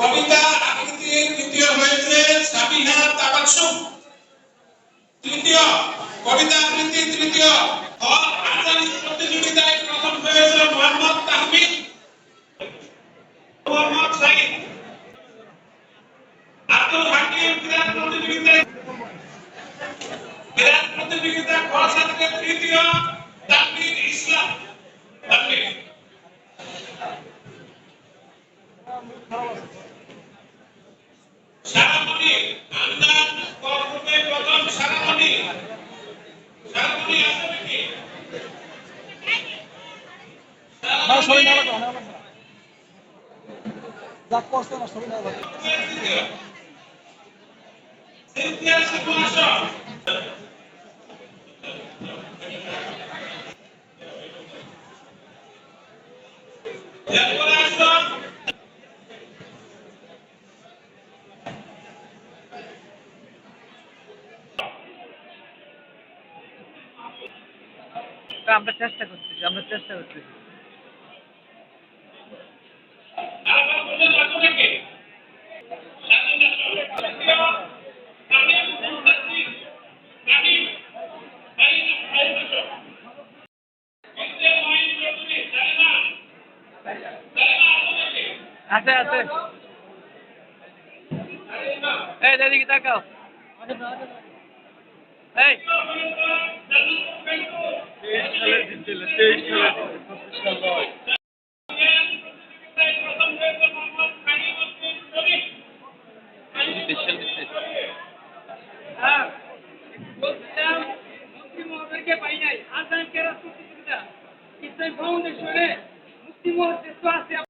কবিতা আবৃত্তির তৃতীয় হয়েছে সাবিনা তাবাসসুম তৃতীয়, কবিতা আবৃত্তি তৃতীয় ও আজান প্রতিযোগিতায় প্রথম হয়েছে মোহাম্মদ তাহমিদ। মোহাম্মদ সাইদ। আব্দুল হাকিম বিরাট প্রতিযোগিতায় বিরাট প্রতিযোগিতা ছাত্রে তৃতীয় তানভীর ইসলাম। যা করছে না সবাই না লাগবে সিনথিয়া শিবু আসো এরপরে আসো আমরা চেষ্টা করতেছি আমরা চেষ্টা করতেছি আছে আছে। এই দাদিকে তাকাও এই পাই নাই প্রতিযোগিতা ইসলাম ফাউন্ডেশনে মুক্তি মহোদয় আছে।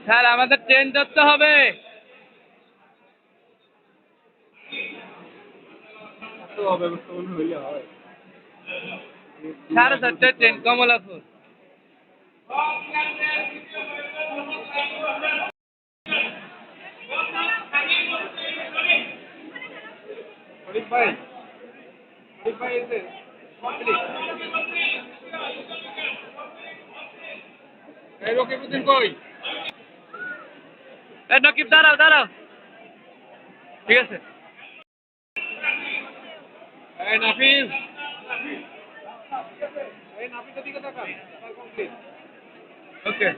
স্যার আমাদের ট্রেন ধরতে হবে। সাড়ে চারটে ট্রেন কমলাপুর। ভাই ভাই এসে এই রকিবউদ্দিন কই এই নকিব দাঁড়াও দাঁড়াও। ঠিক আছে। এই নাফিস এই নাফিসের দিকে তাকান। ওকে